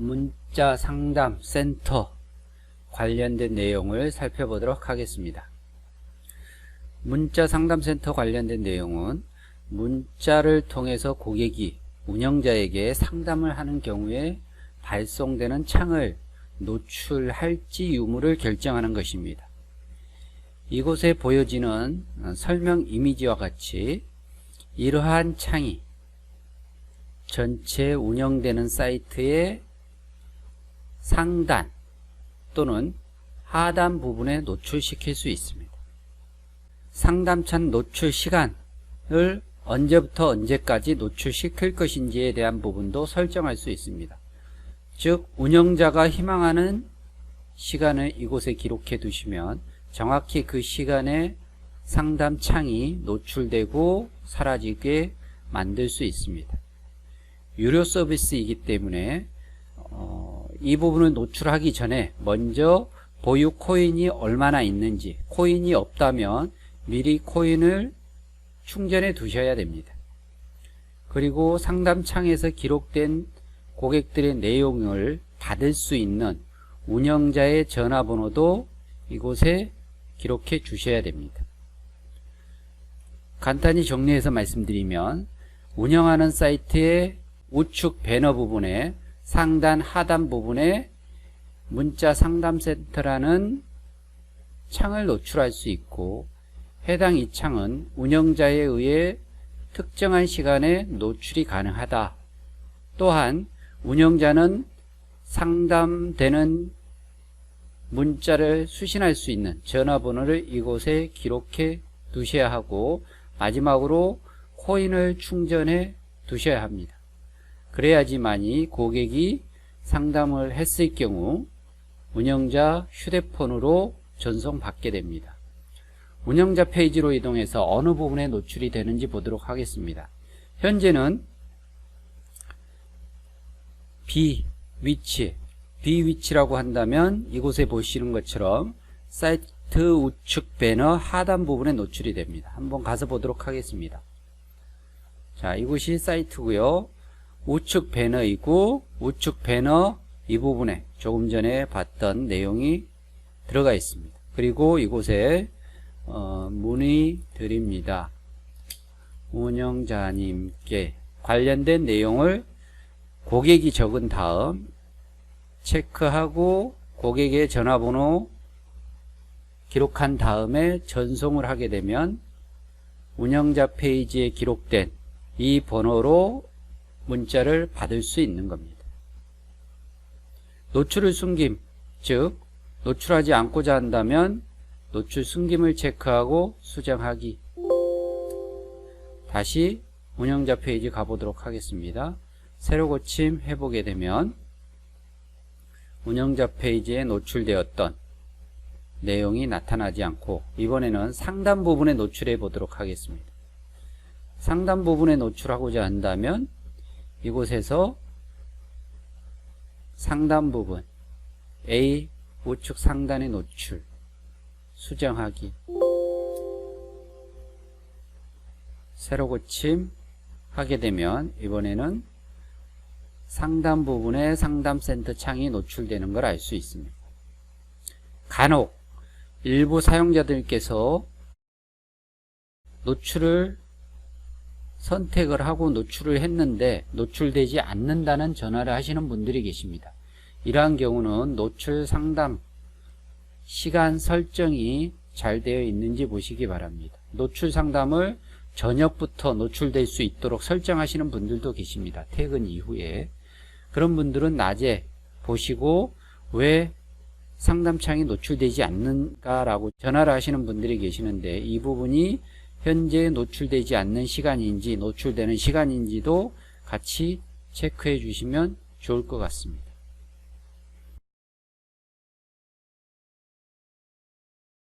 문자 상담 센터 관련된 내용을 살펴보도록 하겠습니다. 문자 상담 센터 관련된 내용은 문자를 통해서 고객이 운영자에게 상담을 하는 경우에 발송되는 창을 노출할지 유무를 결정하는 것입니다. 이곳에 보여지는 설명 이미지와 같이 이러한 창이 전체 운영되는 사이트의 상단 또는 하단 부분에 노출시킬 수 있습니다. 상담창 노출 시간을 언제부터 언제까지 노출시킬 것인지에 대한 부분도 설정할 수 있습니다. 즉 운영자가 희망하는 시간을 이곳에 기록해 두시면 정확히 그 시간에 상담 창이 노출되고 사라지게 만들 수 있습니다. 유료 서비스이기 때문에 어, 이 부분을 노출하기 전에 먼저 보유 코인이 얼마나 있는지 코인이 없다면 미리 코인을 충전해 두셔야 됩니다. 그리고 상담창에서 기록된 고객들의 내용을 받을 수 있는 운영자의 전화번호도 이곳에 기록해 주셔야 됩니다. 간단히 정리해서 말씀드리면 운영하는 사이트의 우측 배너 부분에 상단 하단 부분에 문자 상담센터라는 창을 노출할 수 있고 해당 이 창은 운영자에 의해 특정한 시간에 노출이 가능하다. 또한 운영자는 상담되는 문자를 수신할 수 있는 전화번호를 이곳에 기록해 두셔야 하고 마지막으로 코인을 충전해 두셔야 합니다. 그래야지만이 고객이 상담을 했을 경우 운영자 휴대폰으로 전송받게 됩니다. 운영자 페이지로 이동해서 어느 부분에 노출이 되는지 보도록 하겠습니다. 현재는 B 위치, B 위치라고 한다면 이곳에 보시는 것처럼 사이트 우측 배너 하단 부분에 노출이 됩니다. 한번 가서 보도록 하겠습니다. 자, 이곳이 사이트고요. 우측 배너이고 우측 배너 이 부분에 조금 전에 봤던 내용이 들어가 있습니다. 그리고 이곳에 어, 문의 드립니다. 운영자님께 관련된 내용을 고객이 적은 다음 체크하고 고객의 전화번호 기록한 다음에 전송을 하게 되면 운영자 페이지에 기록된 이 번호로 문자를 받을 수 있는 겁니다. 노출을 숨김, 즉 노출하지 않고자 한다면 노출 숨김을 체크하고 수정하기 다시 운영자 페이지 가보도록 하겠습니다. 새로 고침 해보게 되면 운영자 페이지에 노출되었던 내용이 나타나지 않고 이번에는 상단 부분에 노출해 보도록 하겠습니다. 상단 부분에 노출하고자 한다면 이곳에서 상단 부분 A 우측 상단의 노출 수정하기 새로 고침 하게 되면 이번에는 상단 부분에 상담센터 창이 노출되는 걸 알 수 있습니다. 간혹 일부 사용자들께서 노출을 선택을 하고 노출을 했는데 노출되지 않는다는 전화를 하시는 분들이 계십니다. 이러한 경우는 노출 상담 시간 설정이 잘 되어 있는지 보시기 바랍니다. 노출 상담을 저녁부터 노출될 수 있도록 설정하시는 분들도 계십니다. 퇴근 이후에. 그런 분들은 낮에 보시고 왜 상담창이 노출되지 않는가라고 전화를 하시는 분들이 계시는데 이 부분이 현재 노출되지 않는 시간인지 노출되는 시간인지도 같이 체크해 주시면 좋을 것 같습니다.